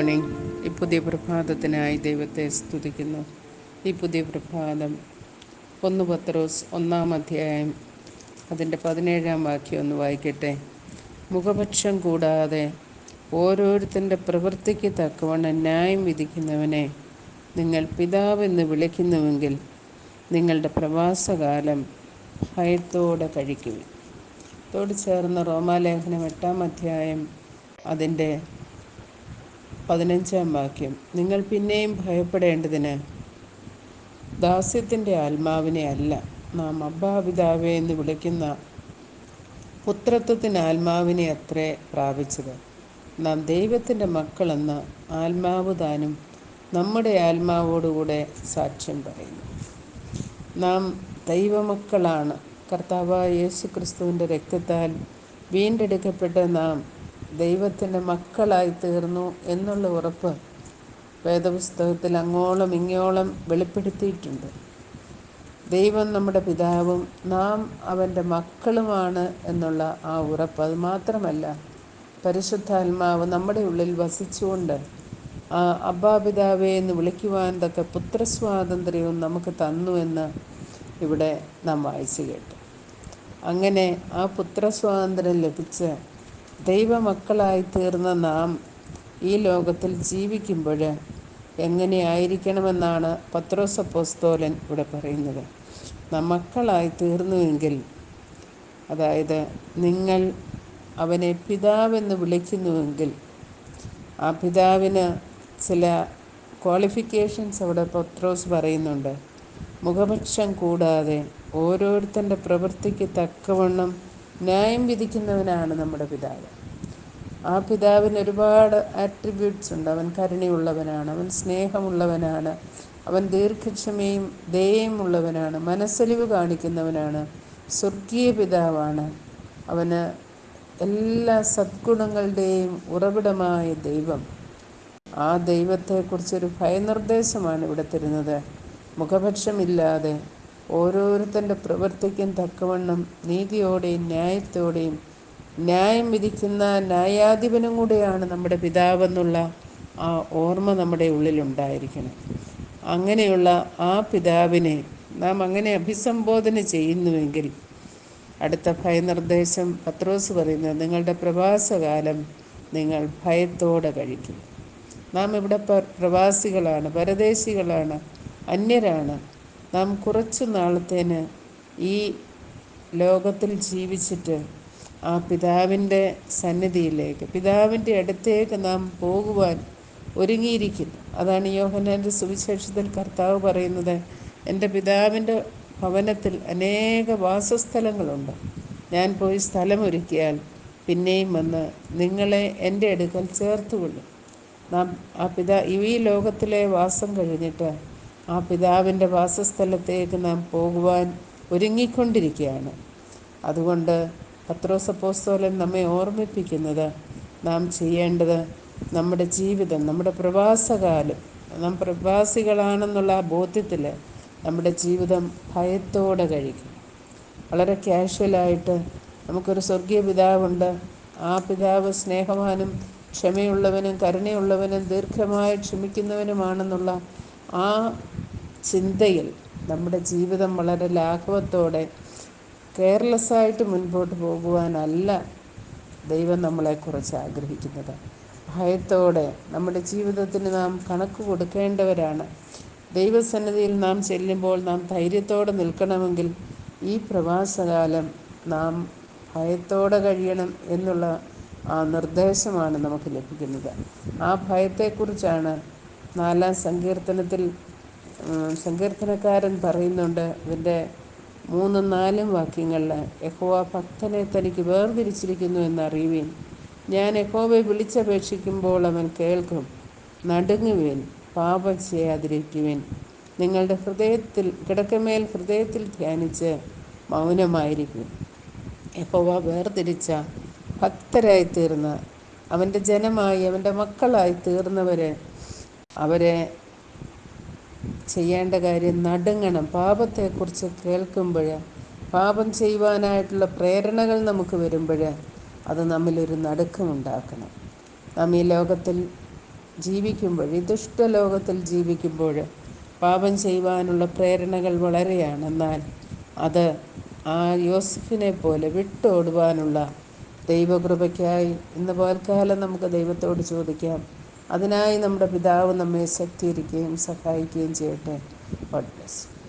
Morning ഈ പുതിയ പ്രഭാതത്തിനായി ദൈവത്തെ സ്തുതിക്കുന്നു. ഈ പുതിയ പ്രഭാതം ഒന്ന് പത്രോസ് ഒന്നാം അധ്യായം അതിന്റെ പതിനേഴാം വാക്യം ഒന്ന് വായിക്കട്ടെ. മുഖപക്ഷം കൂടാതെ ഓരോരുത്തന്റെ പ്രവൃത്തിക്ക് തക്കവണ്ണം ന്യായം വിധിക്കുന്നവനെ നിങ്ങൾ പിതാവെന്ന് വിളിക്കുന്നുവെങ്കിൽ നിങ്ങളുടെ പ്രവാസകാലം ഭയത്തോടെ കഴിക്കുവിൻ തോട് ചേർന്ന് റോമാലേഖനം എട്ടാം അധ്യായം അതിന്റെ പതിനഞ്ചാം വാക്യം. നിങ്ങൾ പിന്നെയും ഭയപ്പെടേണ്ടതിന് ദാസ്യത്തിന്റെ ആത്മാവിനെ അല്ല നാം അബ്ബാപിതാവേ എന്ന് വിളിക്കുന്ന പുത്രത്വത്തിന് ആത്മാവിനെ അത്രേ പ്രാപിച്ചത്. നാം ദൈവത്തിന്റെ മക്കളെന്ന് ആത്മാവ് താനും നമ്മുടെ ആത്മാവോടുകൂടെ സാക്ഷ്യം പറയുന്നു. നാം ദൈവമക്കളാണ്. കർത്താവായ യേശു ക്രിസ്തുവിന്റെ രക്തത്താൽ വീണ്ടെടുക്കപ്പെട്ട നാം ദൈവത്തിന്റെ മക്കളായി തീർന്നു എന്നുള്ള ഉറപ്പ് വേദപുസ്തകത്തിൽ അങ്ങോളം ഇങ്ങോളം വെളിപ്പെടുത്തിയിട്ടുണ്ട്. ദൈവം നമ്മുടെ പിതാവും നാം അവന്റെ മക്കളുമാണ് എന്നുള്ള ആ ഉറപ്പ്. അത് മാത്രമല്ല പരിശുദ്ധാത്മാവ് നമ്മുടെ ഉള്ളിൽ വസിച്ചുകൊണ്ട് ആ അബ്ബാപിതാവേ എന്ന് വിളിക്കുവാൻ തക്ക പുത്രസ്വാതന്ത്ര്യവും നമുക്ക് തന്നു എന്ന് ഇവിടെ നാം വായിച്ചു കേട്ടു. അങ്ങനെ ആ പുത്രസ്വാതന്ത്ര്യം ലഭിച്ച് ദൈവമക്കളായി തീർന്ന നാം ഈ ലോകത്തിൽ ജീവിക്കുമ്പോൾ എങ്ങനെയായിരിക്കണമെന്നാണ് പത്രോസപ്പോസ്തോലൻ ഇവിടെ പറയുന്നത്. മക്കളായി തീർന്നുവെങ്കിൽ അതായത് നിങ്ങൾ അവനെ പിതാവെന്ന് വിളിക്കുന്നുവെങ്കിൽ ആ പിതാവിന് ചില ക്വാളിഫിക്കേഷൻസ് അവിടെ പത്രോസ് പറയുന്നുണ്ട്. മുഖപക്ഷം കൂടാതെ ഓരോരുത്തന്റെ പ്രവൃത്തിക്ക് തക്കവണ്ണം ന്യായം വിധിക്കുന്നവനാണ് നമ്മുടെ പിതാവ്. ആ പിതാവിന് ഒരുപാട് ആട്രിബ്യൂട്ട്സ് ഉണ്ട്. അവൻ കരുണയുള്ളവനാണ് അവൻ സ്നേഹമുള്ളവനാണ് അവൻ ദീർഘക്ഷമയും ദയയും ഉള്ളവനാണ് മനസ്സലിവ് കാണിക്കുന്നവനാണ് സ്വർഗീയ പിതാവാണ്. അവന് എല്ലാ സദ്ഗുണങ്ങളുടെയും ഉറവിടമായ ദൈവം. ആ ദൈവത്തെക്കുറിച്ചൊരു ഭയനിർദ്ദേശമാണ് ഇവിടെ തരുന്നത്. മുഖപക്ഷമില്ലാതെ ഓരോരുത്തന്റെ പ്രവൃത്തിക്കും തക്കവണ്ണം നീതിയോടെയും ന്യായത്തോടെയും. ന്യായം വിധിക്കുന്ന ന്യായാധിപനും കൂടെയാണ് നമ്മുടെ പിതാവെന്നുള്ള ആ ഓർമ്മ നമ്മുടെ ഉള്ളിലുണ്ടായിരിക്കണം. അങ്ങനെയുള്ള ആ പിതാവിനെ നാം അങ്ങനെ അഭിസംബോധന ചെയ്യുന്നുവെങ്കിൽ അടുത്ത ഭയനിർദ്ദേശം പത്രോസ് പറയുന്നത് നിങ്ങളുടെ പ്രവാസകാലം നിങ്ങൾ ഭയത്തോടെ കഴിക്കും. നാം ഇവിടെ പ്രവാസികളാണ് പരദേശികളാണ് അന്യരാണ്. നാം കുറച്ചു നാളത്തേന് ഈ ലോകത്തിൽ ജീവിച്ചിട്ട് ആ പിതാവിന്റെ സന്നിധിയിലേക്ക് പിതാവിന്റെ അടുത്തേക്ക് നാം പോകുവാൻ ഒരുങ്ങിയിരിക്കുന്നു. അതാണ് യോഹനാന്റെ സുവിശേഷത്തിൽ കർത്താവ് പറയുന്നത് എന്റെ പിതാവിന്റെ ഭവനത്തിൽ അനേക വാസസ്ഥലങ്ങളുണ്ട്. ഞാൻ പോയി സ്ഥലമൊരുക്കിയാൽ പിന്നെയും വന്ന് നിങ്ങളെ എന്റെ അടുക്കൽ ചേർത്തുകൊള്ളും. നാം ആ പിതാ ഈ ലോകത്തിലെ വാസം കഴിഞ്ഞിട്ട് ആ പിതാവിന്റെ വാസസ്ഥലത്തേക്ക് നാം പോകുവാൻ ഒരുങ്ങിക്കൊണ്ടിരിക്കുകയാണ്. അതുകൊണ്ട് പത്രോസപ്പോസ്തോലൻ നമ്മെ ഓർമ്മിപ്പിക്കുന്നത് നാം ചെയ്യേണ്ടത് നമ്മുടെ ജീവിതം നമ്മുടെ പ്രവാസകാലം നാം പ്രവാസികളാണെന്നുള്ള ആ ബോധ്യത്തിൽ നമ്മുടെ ജീവിതം ഭയത്തോടെ കഴിക്കും. വളരെ കാഷ്വലായിട്ട് നമുക്കൊരു സ്വർഗീയ പിതാവുണ്ട്. ആ പിതാവ് സ്നേഹവാനും ക്ഷമയുള്ളവനും കരുണയുള്ളവനും ദീർഘമായി ക്ഷമിക്കുന്നവനുമാണെന്നുള്ള ആ ചിന്തയിൽ നമ്മുടെ ജീവിതം വളരെ ലാഘവത്തോടെ കെയർലെസ്സായിട്ട് മുൻപോട്ട് പോകുവാനല്ല ദൈവം നമ്മളെക്കുറിച്ച് ആഗ്രഹിക്കുന്നത്. ഭയത്തോടെ നമ്മുടെ ജീവിതത്തിന് നാം കണക്ക് കൊടുക്കേണ്ടവരാണ്. ദൈവസന്നിധിയിൽ നാം ചെല്ലുമ്പോൾ നാം ധൈര്യത്തോടെ നിൽക്കണമെങ്കിൽ ഈ പ്രവാസകാലം നാം ഭയത്തോടെ കഴിയണം എന്നുള്ള ആ നിർദ്ദേശമാണ് നമുക്ക് ലഭിക്കുന്നത്. ആ ഭയത്തെക്കുറിച്ചാണ് നാലാം സങ്കീർത്തനത്തിൽ സങ്കീർത്തനക്കാരൻ പറയുന്നുണ്ട് ഇതിന്റെ മൂന്നും നാലും വാക്യങ്ങളിൽ യഹോവ ഭക്തനെ തനിക്ക് വേർതിരിച്ചിരിക്കുന്നു എന്നറിയുവേൻ. ഞാൻ യഹോവയെ വിളിച്ചപേക്ഷിക്കുമ്പോൾ അവൻ കേൾക്കും നടുങ്ങുവേൻ പാപം ചെയ്യാതിരിക്കുവേൻ നിങ്ങളുടെ ഹൃദയത്തിൽ കിടക്കമേൽ ഹൃദയത്തിൽ ധ്യാനിച്ച് മൗനമായിരിക്കും. യഹോവ വേർതിരിച്ച ഭക്തരായി തീർന്ന അവന്റെ ജനമായി അവന്റെ മക്കളായി തീർന്നവരെ അവരെ ചെയ്യേണ്ട കാര്യം നടുങ്ങണം. പാപത്തെക്കുറിച്ച് കേൾക്കുമ്പോൾ പാപം ചെയ്യുവാനായിട്ടുള്ള പ്രേരണകൾ നമുക്ക് വരുമ്പോൾ അത് നമ്മിലൊരു നടുക്കമുണ്ടാക്കണം. നാം ഈ ലോകത്തിൽ ജീവിക്കുമ്പോൾ ഈ ദുഷ്ടലോകത്തിൽ ജീവിക്കുമ്പോൾ പാപം ചെയ്യുവാനുള്ള പ്രേരണകൾ വളരെയാണ്. എന്നാൽ അത് ആ യോസഫിനെ പോലെ വിട്ടോടുവാനുള്ള ദൈവകൃപയ്ക്കായി ഇന്ന് പകൽക്കാലം നമുക്ക് ദൈവത്തോട് ചോദിക്കാം. അതിനായി നമ്മുടെ പിതാവ് നമ്മെ ശക്തീകരിക്കുകയും സഹായിക്കുകയും ചെയ്യട്ടെ. God bless